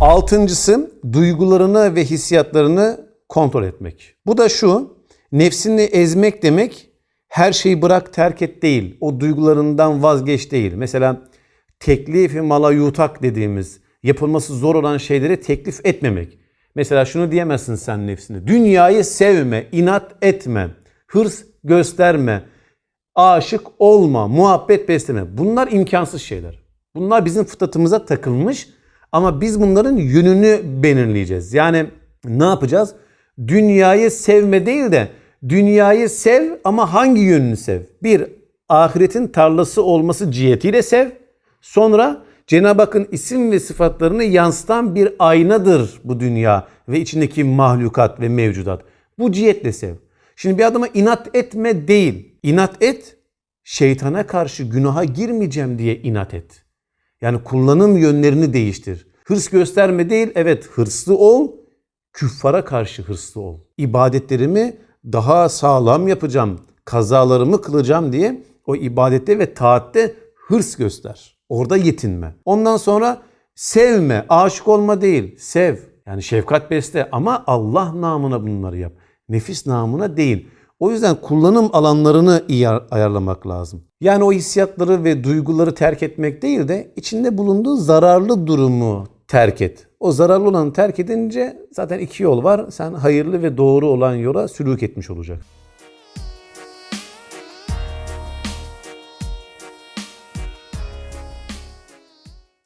Altıncısı duygularını ve hissiyatlarını kontrol etmek. Bu da şu, nefsini ezmek demek her şeyi bırak terk et değil. O duygularından vazgeç değil. Mesela teklifi mala yutak dediğimiz yapılması zor olan şeyleri teklif etmemek. Mesela şunu diyemezsin sen nefsine. Dünyayı sevme, inat etme, hırs gösterme, aşık olma, muhabbet besleme. Bunlar imkansız şeyler. Bunlar bizim fıtratımıza takılmış ama biz bunların yönünü belirleyeceğiz. Yani ne yapacağız? Dünyayı sevme değil de dünyayı sev ama hangi yönünü sev? Bir, ahiretin tarlası olması cihetiyle sev. Sonra Cenab-ı Hakk'ın isim ve sıfatlarını yansıtan bir aynadır bu dünya ve içindeki mahlukat ve mevcudat. Bu cihetle sev. Şimdi bir adama inat etme değil. İnat et, şeytana karşı günaha girmeyeceğim diye inat et. Yani kullanım yönlerini değiştir. Hırs gösterme değil, evet hırslı ol, küffara karşı hırslı ol. İbadetlerimi daha sağlam yapacağım, kazalarımı kılacağım diye o ibadette ve taatte hırs göster. Orada yetinme. Ondan sonra sevme, aşık olma değil, sev. Yani şefkat besle ama Allah namına bunları yap. Nefis namına değil. O yüzden kullanım alanlarını iyi ayarlamak lazım. Yani o hissiyatları ve duyguları terk etmek değil de içinde bulunduğu zararlı durumu terk et. O zararlı olanı terk edince zaten iki yol var. Sen hayırlı ve doğru olan yola sülük etmiş olacak.